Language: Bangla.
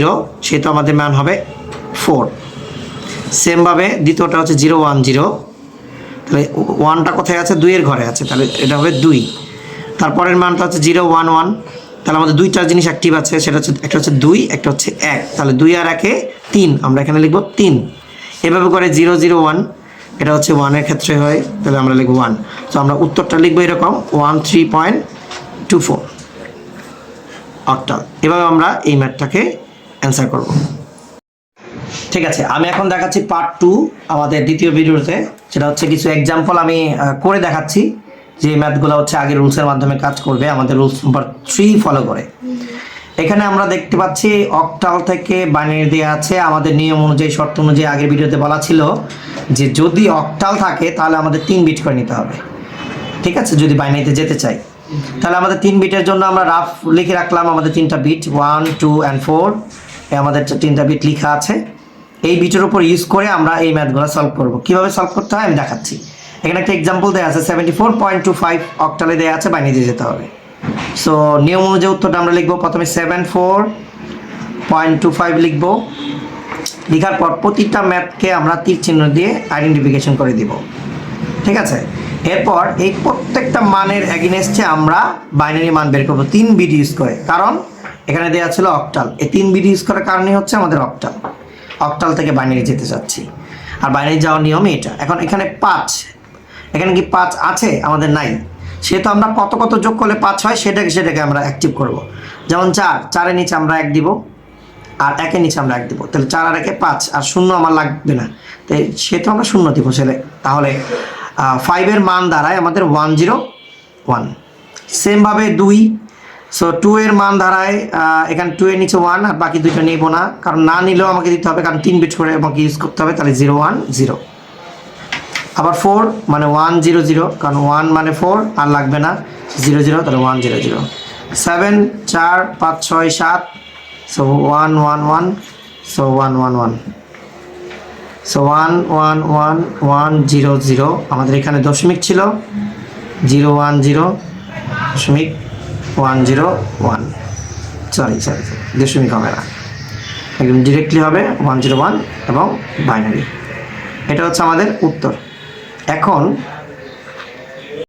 জিরো, সেহেতু আমাদের মান হবে ফোর। সেমভাবে দ্বিতীয়টা হচ্ছে জিরো, ওয়ান, জিরো। তাহলে ওয়ানটা কোথায় আছে? দুইয়ের ঘরে আছে। তাহলে এটা হবে দুই। তারপরের মানটা হচ্ছে জিরো, ওয়ান ওয়ান। তাহলে আমাদের দুইটা জিনিস অ্যাক্টিভ আছে। সেটা হচ্ছে, একটা হচ্ছে দুই, একটা হচ্ছে এক। তাহলে দুই আর একে তিন। আমরা এখানে লিখব তিন। এভাবে করে জিরো জিরো, ওয়ান। এটা হচ্ছে ওয়ানের ক্ষেত্রে হয়। তাহলে আমরা লিখব ওয়ান। তো আমরা উত্তরটা লিখব এরকম। One, three point two four. Octal এভাবে আমরা এই ম্যাথটাকে অ্যান্সার করব। ঠিক আছে, আমি এখন দেখাচ্ছি পার্ট টু আমাদের দ্বিতীয় ভিডিওতে। সেটা হচ্ছে কিছু এক্সাম্পল আমি করে দেখাচ্ছি যে ম্যাথগুলো হচ্ছে আগে রুলসের মাধ্যমে কাজ করবে, আমাদের রুলস নাম্বার থ্রি ফলো করে। এখানে আমরা দেখতে পাচ্ছি অক্টাল থেকে বানিয়ে দেওয়া আছে। আমাদের নিয়ম অনুযায়ী, শর্ত অনুযায়ী আগের ভিডিওতে বলা ছিল যে যদি অক্টাল থাকে, তাহলে আমাদের তিন বিট করে নিতে হবে। ঠিক আছে, যদি বাইনারিতে যেতে চাই। তাহলে আমাদের তিন বিটের জন্য আমরা রাফ লিখে রাখলাম আমাদের তিনটা bit one two and four আমাদের তিনটা বিট লেখা আছে। এই বিটের উপর ইউজ করে আমরা এই ম্যাথগুলো সলভ করব। কীভাবে সলভ করতে হয় আমি দেখাচ্ছি। এখানে একটা এক্সাম্পল দেওয়া আছে seventy four point two five অক্টালে দেওয়া আছে বাইনারিতে যেতে হবে। সো নিয়ম অনুযায়ী উত্তরটা আমরা লিখব, প্রথমে seven four point two five লিখব। লেখার পর প্রতিটা ম্যাথকে আমরা তীর চিহ্ন দিয়ে আইডেন্টিফিকেশন করে দিব। ঠিক আছে? এরপর এই প্রত্যেকটা মানের অ্যাগেনেস্টে আমরা বাইনারি মান বের করব, তিন বিট ইউজ করে। কারণ এখানে দেওয়া ছিল অক্টাল। এই তিন বিট ইউজ করার কারণে হচ্ছে আমাদের অক্টাল। অক্টাল থেকে বাইনারি যেতে চাচ্ছি। আর বাইনারি যাওয়ার নিয়ম এটা। এখন এখানে পাঁচ। এখানে কি পাঁচ আছে? আমাদের নাই। সেহেতু আমরা কত কত যোগ করলে পাঁচ হয়, সেটাকে সেটাকে আমরা অ্যাক্টিভ করব। যেমন চার। চারের নিচে আমরা এক দিব। আর একের নিচে আমরা এক দিব। তাহলে চার আর একে পাঁচ। আর শূন্য আমার লাগবে না। তাই সেহেতু আমরা শূন্য দিব। ছেলে তাহলে ফাইভের মান দাঁড়ায় আমাদের ওয়ান জিরো ওয়ান সেমভাবে দুই সো টু এর মান দাঁড়ায় এখানে টু এর নিচে ওয়ান আর বাকি দুইটা নেব না। কারণ না নিলেও আমাকে দিতে হবে, কারণ তিন বিট করে আমাকে ইউজ করতে হবে, তাহলে জিরো ওয়ান জিরো আবার ফোর মানে ওয়ান জিরো জিরো কারণ ওয়ান মানে ফোর আর লাগবে না জিরো জিরো তাহলে ওয়ান জিরো জিরো সেভেন চার, পাঁচ, ছয়, সাত so one one one so one one one so one one one one zero zero আমাদের এখানে দশমিক ছিল জিরো ওয়ান জিরো দশমিক one zero one sorry sorry দশমিক হবে না। একদম ডিরেক্টলি হবে ওয়ান জিরো ওয়ান এবং বাইনারি এটা হচ্ছে আমাদের উত্তর। এখন